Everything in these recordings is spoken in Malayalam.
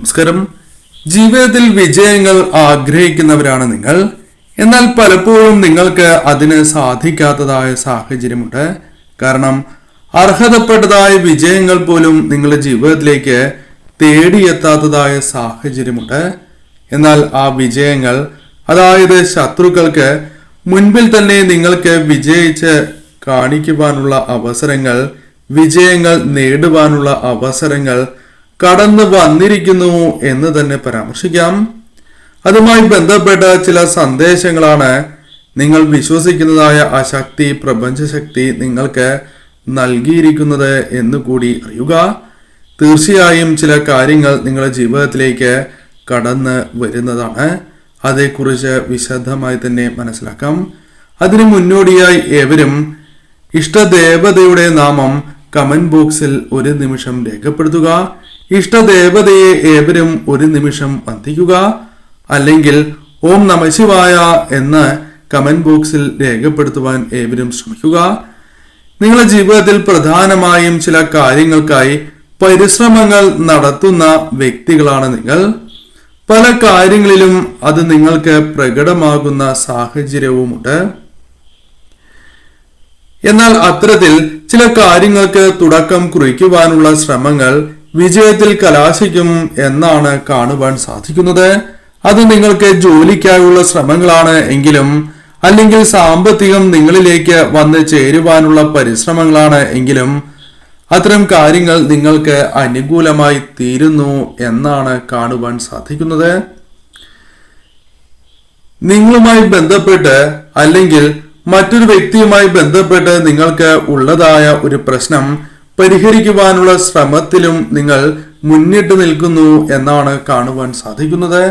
നമസ്കാരം. ജീവിതത്തിൽ വിജയങ്ങൾ ആഗ്രഹിക്കുന്നവരാണ് നിങ്ങൾ. എന്നാൽ പലപ്പോഴും നിങ്ങൾക്ക് അതിന് സാധിക്കാത്തതായ സാഹചര്യമുണ്ട്. കാരണം അർഹതപ്പെട്ടതായ വിജയങ്ങൾ പോലും നിങ്ങളുടെ ജീവിതത്തിലേക്ക് തേടിയെത്താത്തതായ സാഹചര്യമുണ്ട്. എന്നാൽ ആ വിജയങ്ങൾ അതായത് ശത്രുക്കൾക്ക് മുൻപിൽ തന്നെ നിങ്ങൾക്ക് വിജയിച്ച് കാണിക്കുവാനുള്ള അവസരങ്ങൾ വിജയങ്ങൾ നേടുവാനുള്ള അവസരങ്ങൾ കടന്നു വന്നിരിക്കുന്നു എന്ന് തന്നെ പരാമർശിക്കാം. അതുമായി ബന്ധപ്പെട്ട ചില സന്ദേശങ്ങളാണ് നിങ്ങൾ വിശ്വസിക്കുന്നതായ ആ ശക്തി പ്രപഞ്ചശക്തി നിങ്ങൾക്ക് നൽകിയിരിക്കുന്നത് എന്ന് കൂടി അറിയുക. തീർച്ചയായും ചില കാര്യങ്ങൾ നിങ്ങളുടെ ജീവിതത്തിലേക്ക് കടന്ന് വരുന്നതാണ്. അതേക്കുറിച്ച് വിശദമായി തന്നെ മനസ്സിലാക്കാം. അതിനു മുന്നോടിയായി ഏവരും ഇഷ്ടദേവതയുടെ നാമം കമന്റ് ബോക്സിൽ ഒരു നിമിഷം രേഖപ്പെടുത്തുക. ഇഷ്ടദേവതയെ ഏവരും ഒരു നിമിഷം വന്ദിക്കുക അല്ലെങ്കിൽ ഓം നമശിവായ എന്ന് കമന്റ് ബോക്സിൽ രേഖപ്പെടുത്തുവാൻ ഏവരും ശ്രമിക്കുക. നിങ്ങളുടെ ജീവിതത്തിൽ പ്രധാനമായും ചില കാര്യങ്ങൾക്കായി പരിശ്രമങ്ങൾ നടത്തുന്ന വ്യക്തികളാണ് നിങ്ങൾ. പല കാര്യങ്ങളിലും അത് നിങ്ങൾക്ക് പ്രകടമാകുന്ന സാഹചര്യവുമുണ്ട്. എന്നാൽ അത്തരത്തിൽ ചില കാര്യങ്ങൾക്ക് തുടക്കം കുറിക്കുവാനുള്ള ശ്രമങ്ങൾ വിജയത്തിൽ കലാശിക്കും എന്നാണ് കാണുവാൻ സാധിക്കുന്നത്. അത് നിങ്ങൾക്ക് ജോലിക്കായുള്ള ശ്രമങ്ങളാണ് എങ്കിലും അല്ലെങ്കിൽ സാമ്പത്തികം നിങ്ങളിലേക്ക് വന്ന് ചേരുവാനുള്ള പരിശ്രമങ്ങളാണ് എങ്കിലും അത്തരം കാര്യങ്ങൾ നിങ്ങൾക്ക് അനുകൂലമായി തീരുന്നു എന്നാണ് കാണുവാൻ സാധിക്കുന്നത്. നിങ്ങളുമായി ബന്ധപ്പെട്ട് അല്ലെങ്കിൽ മറ്റൊരു വ്യക്തിയുമായി ബന്ധപ്പെട്ട് നിങ്ങൾക്ക് ഉള്ളതായ ഒരു പ്രശ്നം പരിഹരിക്കുവാനുള്ള ശ്രമത്തിലും നിങ്ങൾ മുന്നിട്ട് നിൽക്കുന്നു എന്നാണ് കാണുവാൻ സാധിക്കുന്നത്.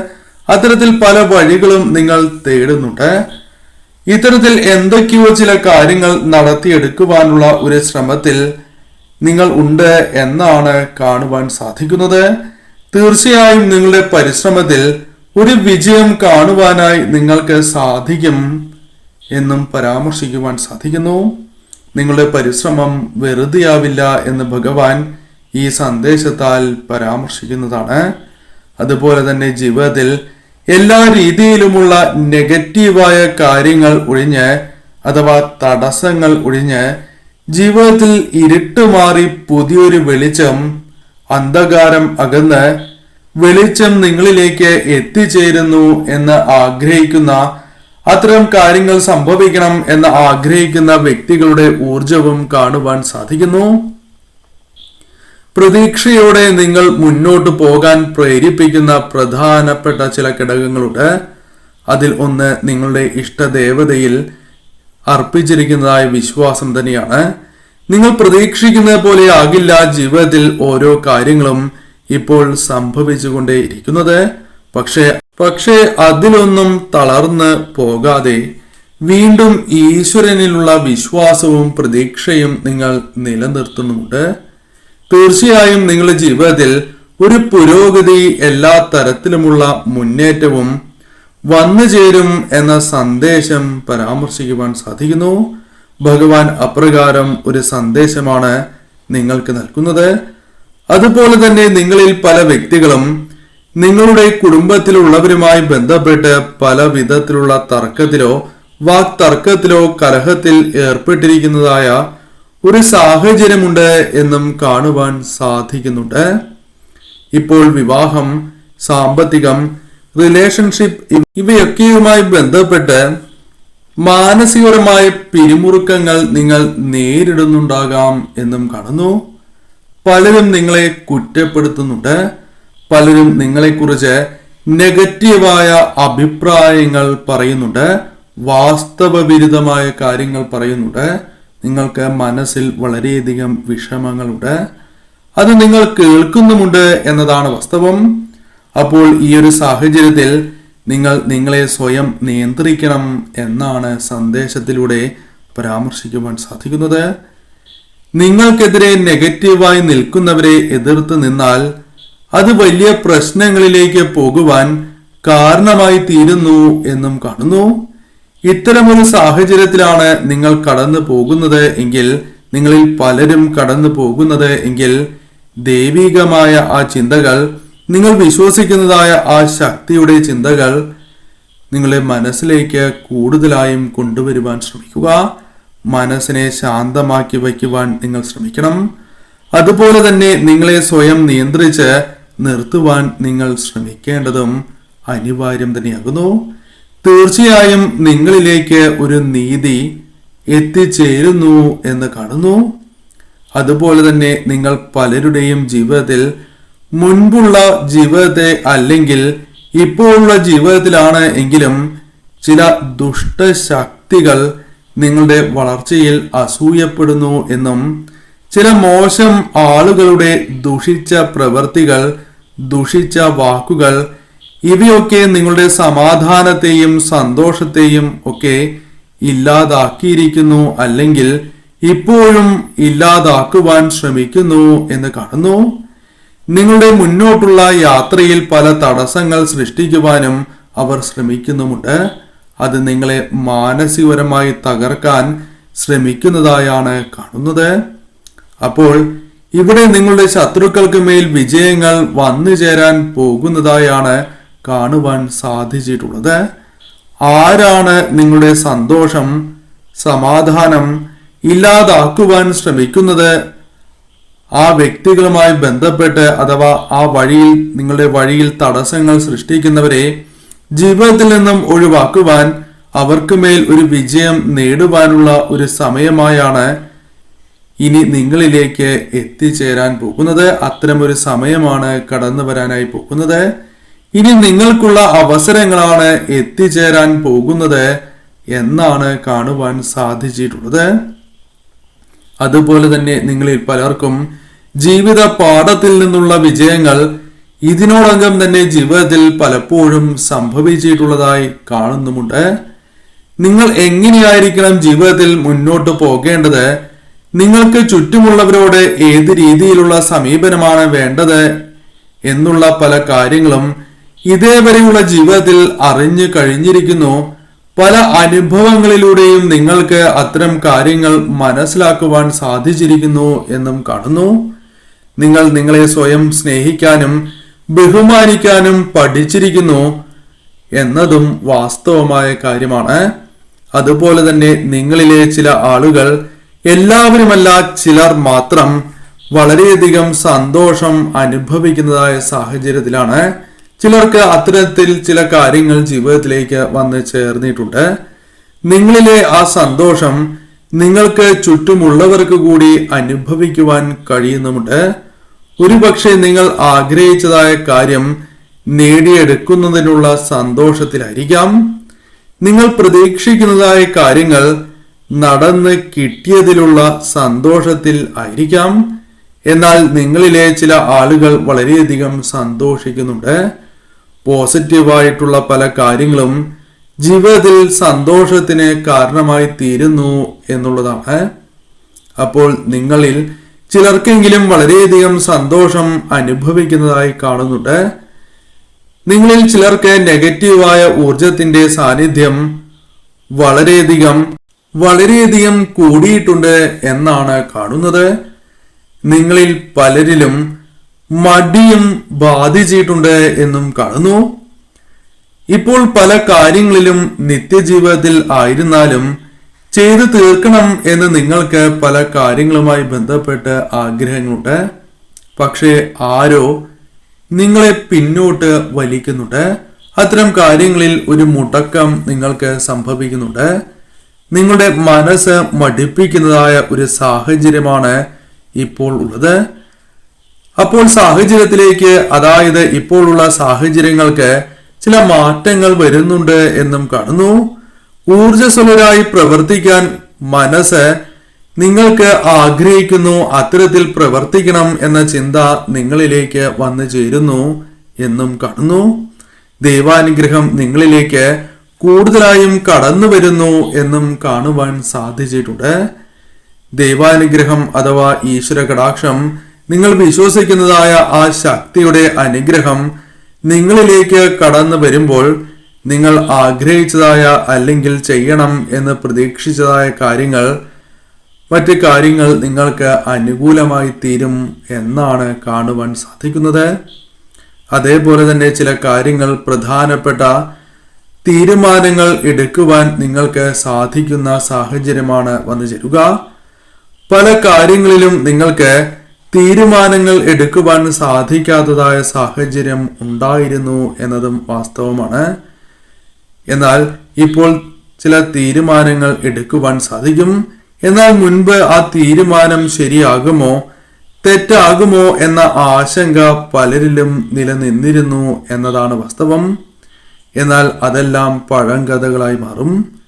അത്തരത്തിൽ പല വഴികളും നിങ്ങൾ തേടുന്നുണ്ട്. ഇത്തരത്തിൽ എന്തൊക്കെയോ ചില കാര്യങ്ങൾ നടത്തിയെടുക്കുവാനുള്ള ഒരു ശ്രമത്തിൽ നിങ്ങൾ ഉണ്ട് എന്നാണ് കാണുവാൻ സാധിക്കുന്നത്. തീർച്ചയായും നിങ്ങളുടെ പരിശ്രമത്തിൽ ഒരു വിജയം കാണുവാനായി നിങ്ങൾക്ക് സാധിക്കും എന്നും പരാമർശിക്കുവാൻ സാധിക്കുന്നു. നിങ്ങളുടെ പരിശ്രമം വെറുതെയാവില്ല എന്ന് ഭഗവാൻ ഈ സന്ദേശത്താൽ പരാമർശിക്കുന്നതാണ്. അതുപോലെ തന്നെ ജീവിതത്തിൽ എല്ലാ രീതിയിലുമുള്ള നെഗറ്റീവായ കാര്യങ്ങൾ ഒഴിഞ്ഞ് അഥവാ തടസ്സങ്ങൾ ഒഴിഞ്ഞ് ജീവിതത്തിൽ ഇരുട്ട് മാറി പുതിയൊരു വെളിച്ചം അന്ധകാരം അകന്ന് വെളിച്ചം നിങ്ങളിലേക്ക് എത്തിച്ചേരുന്നു എന്ന് ആഗ്രഹിക്കുന്ന അത്തരം കാര്യങ്ങൾ സംഭവിക്കണം എന്ന് ആഗ്രഹിക്കുന്ന വ്യക്തികളുടെ ഊർജവും കാണുവാൻ സാധിക്കുന്നു. പ്രതീക്ഷയോടെ നിങ്ങൾ മുന്നോട്ട് പോകാൻ പ്രേരിപ്പിക്കുന്ന പ്രധാനപ്പെട്ട ചില ഘടകങ്ങളുണ്ട്. അതിൽ ഒന്ന് നിങ്ങളുടെ ഇഷ്ടദേവതയിൽ അർപ്പിച്ചിരിക്കുന്നതായ വിശ്വാസം തന്നെയാണ്. നിങ്ങൾ പ്രതീക്ഷിക്കുന്നത് പോലെ ആകില്ല ജീവിതത്തിൽ ഓരോ കാര്യങ്ങളും ഇപ്പോൾ സംഭവിച്ചുകൊണ്ടേ ഇരിക്കുന്നത് പക്ഷേ പക്ഷേ അതിലൊന്നും തളർന്ന് പോകാതെ വീണ്ടും ഈശ്വരനിലുള്ള വിശ്വാസവും പ്രതീക്ഷയും നിങ്ങൾ നിലനിർത്തുന്നുണ്ട് തീർച്ചയായും നിങ്ങളുടെ ജീവിതത്തിൽ ഒരു പുരോഗതി എല്ലാ തരത്തിലുമുള്ള മുന്നേറ്റവും വന്നു ചേരും എന്ന സന്ദേശം പരാമർശിക്കുവാൻ സാധിക്കുന്നു. ഭഗവാൻ അപ്രകാരം ഒരു സന്ദേശമാണ് നിങ്ങൾക്ക് നൽകുന്നത്. അതുപോലെ തന്നെ നിങ്ങളിൽ പല വ്യക്തികളും നിങ്ങളുടെ കുടുംബത്തിലുള്ളവരുമായി ബന്ധപ്പെട്ട് പല വിധത്തിലുള്ള തർക്കത്തിലോ വാക്തർക്കത്തിലോ കലഹത്തിൽ ഏർപ്പെട്ടിരിക്കുന്നതായ ഒരു സാഹചര്യമുണ്ട് എന്നും കാണുവാൻ സാധിക്കുന്നുണ്ട്. ഇപ്പോൾ വിവാഹം സാമ്പത്തികം റിലേഷൻഷിപ്പ് ഇവയൊക്കെയുമായി ബന്ധപ്പെട്ട് മാനസികപരമായ പിരിമുറുക്കങ്ങൾ നിങ്ങൾ നേരിടുന്നുണ്ടാകാം എന്നും കാണുന്നു. പലരും നിങ്ങളെ കുറ്റപ്പെടുത്തുന്നുണ്ട്. പലരും നിങ്ങളെക്കുറിച്ച് നെഗറ്റീവായ അഭിപ്രായങ്ങൾ പറയുന്നുണ്ട് വാസ്തവ വിരുദ്ധമായ കാര്യങ്ങൾ പറയുന്നുണ്ട്. നിങ്ങൾക്ക് മനസ്സിൽ വളരെയധികം വിഷമങ്ങളുണ്ട്. അത് നിങ്ങൾ കേൾക്കുന്നുമുണ്ട് എന്നതാണ് വാസ്തവം. അപ്പോൾ ഈ ഒരു സാഹചര്യത്തിൽ നിങ്ങൾ നിങ്ങളെ സ്വയം നിയന്ത്രിക്കണം എന്നാണ് സന്ദേശത്തിലൂടെ പരാമർശിക്കുവാൻ സാധിക്കുന്നത്. നിങ്ങൾക്കെതിരെ നെഗറ്റീവായി നിൽക്കുന്നവരെ എതിർത്ത് നിന്നാൽ അത് വലിയ പ്രശ്നങ്ങളിലേക്ക് പോകുവാൻ കാരണമായി തീരുന്നു എന്നും കാണുന്നു. ഇത്തരമൊരു സാഹചര്യത്തിലാണ് നിങ്ങൾ കടന്നു പോകുന്നത് എങ്കിൽ നിങ്ങളിൽ പലരും കടന്നു പോകുന്നത് എങ്കിൽ ദൈവികമായ ആ ചിന്തകൾ നിങ്ങൾ വിശ്വസിക്കുന്നതായ ആ ശക്തിയുടെ ചിന്തകൾ നിങ്ങളെ മനസ്സിലേക്ക് കൂടുതലായും കൊണ്ടുവരുവാൻ ശ്രമിക്കുക. മനസ്സിനെ ശാന്തമാക്കി വയ്ക്കുവാൻ നിങ്ങൾ ശ്രമിക്കണം. അതുപോലെ തന്നെ നിങ്ങളെ സ്വയം നിയന്ത്രിച്ച് നിർത്തുവാൻ നിങ്ങൾ ശ്രമിക്കേണ്ടതും അനിവാര്യം തന്നെയാകുന്നു. തീർച്ചയായും നിങ്ങളിലേക്ക് ഒരു നീതി എത്തിച്ചേരുന്നു എന്ന് കാണുന്നു. അതുപോലെ തന്നെ നിങ്ങൾ പലരുടെയും ജീവിതത്തിൽ മുൻപുള്ള ജീവിതത്തെ അല്ലെങ്കിൽ ഇപ്പോഴുള്ള ജീവിതത്തിലാണ് എങ്കിലും ചില ദുഷ്ടശക്തികൾ നിങ്ങളുടെ വളർച്ചയിൽ അസൂയപ്പെടുന്നു എന്നും ചില മോശം ആളുകളുടെ ദുഷിച്ച പ്രവൃത്തികൾ ദുഷിച്ച വാക്കുകൾ ഇവയൊക്കെ നിങ്ങളുടെ സമാധാനത്തെയും സന്തോഷത്തെയും ഒക്കെ ഇല്ലാതാക്കിയിരിക്കുന്നു അല്ലെങ്കിൽ ഇപ്പോഴും ഇല്ലാതാക്കുവാൻ ശ്രമിക്കുന്നു എന്ന് കാണുന്നു. നിങ്ങളുടെ മുന്നോട്ടുള്ള യാത്രയിൽ പല തടസ്സങ്ങൾ സൃഷ്ടിക്കുവാനും അവർ ശ്രമിക്കുന്നുമുണ്ട്. അത് നിങ്ങളെ മാനസികപരമായി തകർക്കാൻ ശ്രമിക്കുന്നതായാണ് കാണുന്നത്. അപ്പോൾ ഇവിടെ നിങ്ങളുടെ ശത്രുക്കൾക്ക് മേൽ വിജയങ്ങൾ വന്നു ചേരാൻ പോകുന്നതായാണ് കാണുവാൻ സാധിച്ചിട്ടുള്ളത്. ആരാണ് നിങ്ങളുടെ സന്തോഷം സമാധാനം ഇല്ലാതാക്കുവാൻ ശ്രമിക്കുന്നത്? ആ വ്യക്തികളുമായി ബന്ധപ്പെട്ട് അഥവാ ആ വഴിയിൽ നിങ്ങളുടെ വഴിയിൽ തടസ്സങ്ങൾ സൃഷ്ടിക്കുന്നവരെ ജീവിതത്തിൽ നിന്നും ഒഴിവാക്കുവാൻ അവർക്ക് മേൽ ഒരു വിജയം നേടുവാനുള്ള ഒരു സമയമായാണ് ഇനി നിങ്ങളിലേക്ക് എത്തിച്ചേരാൻ പോകുന്നത് അത്തരമൊരു സമയമാണ് കടന്നു വരാനായി പോകുന്നത്. ഇനി നിങ്ങൾക്കുള്ള അവസരങ്ങളാണ് എത്തിച്ചേരാൻ പോകുന്നത് എന്നാണ് കാണുവാൻ സാധിച്ചിട്ടുള്ളത്. അതുപോലെ തന്നെ നിങ്ങളിൽ പലർക്കും ജീവിത പാഠത്തിൽ നിന്നുള്ള വിജയങ്ങൾ ഇതിനോടകം തന്നെ ജീവിതത്തിൽ പലപ്പോഴും സംഭവിച്ചിട്ടുള്ളതായി കാണുന്നുമുണ്ട്. നിങ്ങൾ എങ്ങനെയായിരിക്കണം ജീവിതത്തിൽ മുന്നോട്ട് പോകേണ്ടത്? നിങ്ങൾക്ക് ചുറ്റുമുള്ളവരോട് ഏത് രീതിയിലുള്ള സമീപനമാണ് വേണ്ടത് എന്നുള്ള പല കാര്യങ്ങളും ഇതേവരെയുള്ള ജീവിതത്തിൽ അറിഞ്ഞു കഴിഞ്ഞിരിക്കുന്നു. പല അനുഭവങ്ങളിലൂടെയും നിങ്ങൾക്ക് അത്തരം കാര്യങ്ങൾ മനസ്സിലാക്കുവാൻ സാധിച്ചിരിക്കുന്നു എന്നും കാണുന്നു. നിങ്ങൾ നിങ്ങളെ സ്വയം സ്നേഹിക്കാനും ബഹുമാനിക്കാനും പഠിച്ചിരിക്കുന്നു എന്നതും വാസ്തവമായ കാര്യമാണ്. അതുപോലെ തന്നെ നിങ്ങളിലെ ചില ആളുകൾ എല്ലാവരുമല്ല ചിലർ മാത്രം വളരെയധികം സന്തോഷം അനുഭവിക്കുന്നതായ സാഹചര്യത്തിലാണ് ചിലർക്ക് അത്തരത്തിൽ ചില കാര്യങ്ങൾ ജീവിതത്തിലേക്ക് വന്ന് ചേർന്നിട്ടുണ്ട്. നിങ്ങളിലെ ആ സന്തോഷം നിങ്ങൾക്ക് ചുറ്റുമുള്ളവർക്ക് കൂടി അനുഭവിക്കുവാൻ കഴിയുന്നുമുണ്ട്. ഒരുപക്ഷെ നിങ്ങൾ ആഗ്രഹിച്ചതായ കാര്യം നേടിയെടുക്കുന്നതിനുള്ള സന്തോഷത്തിലായിരിക്കാം. നിങ്ങൾ പ്രതീക്ഷിക്കുന്നതായ കാര്യങ്ങൾ നടന്ന് കിട്ടിയതിലുള്ള സന്തോഷത്തിൽ ആയിരിക്കാം. എന്നാൽ നിങ്ങളിലെ ചില ആളുകൾ വളരെയധികം സന്തോഷിക്കുന്നുണ്ട്. പോസിറ്റീവായിട്ടുള്ള പല കാര്യങ്ങളും ജീവിതത്തിൽ സന്തോഷത്തിന് കാരണമായി തീരുന്നു എന്നുള്ളതാണ്. അപ്പോൾ നിങ്ങളിൽ ചിലർക്കെങ്കിലും വളരെയധികം സന്തോഷം അനുഭവിക്കുന്നതായി കാണുന്നുണ്ട്. നിങ്ങളിൽ ചിലർക്ക് നെഗറ്റീവായ ഊർജത്തിന്റെ സാന്നിധ്യം വളരെയധികം വളരെയധികം കൂടിയിട്ടുണ്ട് എന്നാണ് കാണുന്നത്. നിങ്ങളിൽ പലരിലും മടിയും ബാധിച്ചിട്ടുണ്ട് എന്നും കാണുന്നു. ഇപ്പോൾ പല കാര്യങ്ങളിലും നിത്യജീവിതത്തിൽ ആയിരുന്നാലും ചെയ്തു തീർക്കണം എന്ന് നിങ്ങൾക്ക് പല കാര്യങ്ങളുമായി ബന്ധപ്പെട്ട് ആഗ്രഹങ്ങളുണ്ട്. പക്ഷേ ആരോ നിങ്ങളെ പിന്നോട്ട് വലിക്കുന്നുണ്ട്. അത്തരം കാര്യങ്ങളിൽ ഒരു മുടക്കം നിങ്ങൾക്ക് സംഭവിക്കുന്നുണ്ട്. നിങ്ങളുടെ മനസ്സ് മടിപ്പിക്കുന്നതായ ഒരു സാഹചര്യമാണ് ഇപ്പോൾ ഉള്ളത്. അപ്പോൾ സാഹചര്യത്തിലേക്ക് അതായത് ഇപ്പോഴുള്ള സാഹചര്യങ്ങൾക്ക് ചില മാറ്റങ്ങൾ വരുന്നുണ്ട് എന്നും കാണുന്നു. ഊർജസ്വലരായി പ്രവർത്തിക്കാൻ മനസ്സ് നിങ്ങൾക്ക് ആഗ്രഹിക്കുന്നു അത്തരത്തിൽ പ്രവർത്തിക്കണം എന്ന ചിന്ത നിങ്ങളിലേക്ക് വന്നു ചേരുന്നു എന്നും കാണുന്നു. ദൈവാനുഗ്രഹം നിങ്ങളിലേക്ക് കൂടുതലായും കടന്നു വരുന്നു എന്നും കാണുവാൻ സാധിച്ചിട്ടുണ്ട്. ദൈവാനുഗ്രഹം അഥവാ ഈശ്വര കടാക്ഷം നിങ്ങൾ വിശ്വസിക്കുന്നതായ ആ ശക്തിയുടെ അനുഗ്രഹം നിങ്ങളിലേക്ക് കടന്നു വരുമ്പോൾ നിങ്ങൾ ആഗ്രഹിച്ചതായ അല്ലെങ്കിൽ ചെയ്യണം എന്ന് പ്രതീക്ഷിച്ചതായ കാര്യങ്ങൾ മറ്റ് കാര്യങ്ങൾ നിങ്ങൾക്ക് അനുകൂലമായി തീരും എന്നാണ് കാണുവാൻ സാധിക്കുന്നത്. അതേപോലെ തന്നെ ചില കാര്യങ്ങൾ പ്രധാനപ്പെട്ട തീരുമാനങ്ങൾ എടുക്കുവാൻ നിങ്ങൾക്ക് സാധിക്കുന്ന സാഹചര്യമാണ് വന്നു ചേരുക. പല കാര്യങ്ങളിലും നിങ്ങൾക്ക് തീരുമാനങ്ങൾ എടുക്കുവാൻ സാധിക്കാത്തതായ സാഹചര്യം ഉണ്ടായിരുന്നു എന്നതും വാസ്തവമാണ്. എന്നാൽ ഇപ്പോൾ ചില തീരുമാനങ്ങൾ എടുക്കുവാൻ സാധിക്കും. എന്നാൽ മുൻപ് ആ തീരുമാനം ശരിയാകുമോ തെറ്റാകുമോ എന്ന ആശങ്ക പലരിലും നിലനിന്നിരുന്നു എന്നതാണ് വാസ്തവം. എന്നാൽ അതെല്ലാം പഴങ്കഥകളായി മാറും.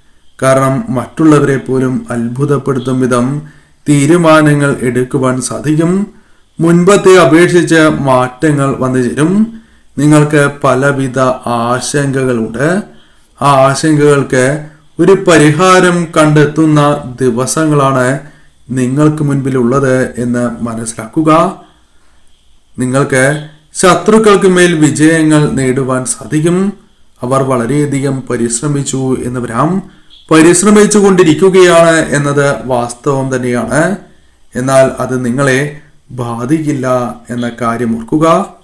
കാരണം മറ്റുള്ളവരെ പോലും അത്ഭുതപ്പെടുത്തും വിധം തീരുമാനങ്ങൾ എടുക്കുവാൻ സാധിക്കും. മുൻപത്തെ അപേക്ഷിച്ച് മാറ്റങ്ങൾ വന്നു ചേരും. നിങ്ങൾക്ക് പലവിധ ആശങ്കകളുണ്ട്. ആ ആശങ്കകൾക്ക് ഒരു പരിഹാരം കണ്ടെത്തുന്ന ദിവസങ്ങളാണ് നിങ്ങൾക്ക് മുൻപിലുള്ളത് എന്ന് മനസ്സിലാക്കുക. നിങ്ങൾക്ക് ശത്രുക്കൾക്ക് മേൽ വിജയങ്ങൾ നേടുവാൻ സാധിക്കും. അവർ വളരെയധികം പരിശ്രമിച്ചു എന്ന് വരാം. പരിശ്രമിച്ചു കൊണ്ടിരിക്കുകയാണ് എന്നത് വാസ്തവം തന്നെയാണ്. എന്നാൽ അത് നിങ്ങളെ ബാധിക്കില്ല എന്ന കാര്യം ഓർക്കുക.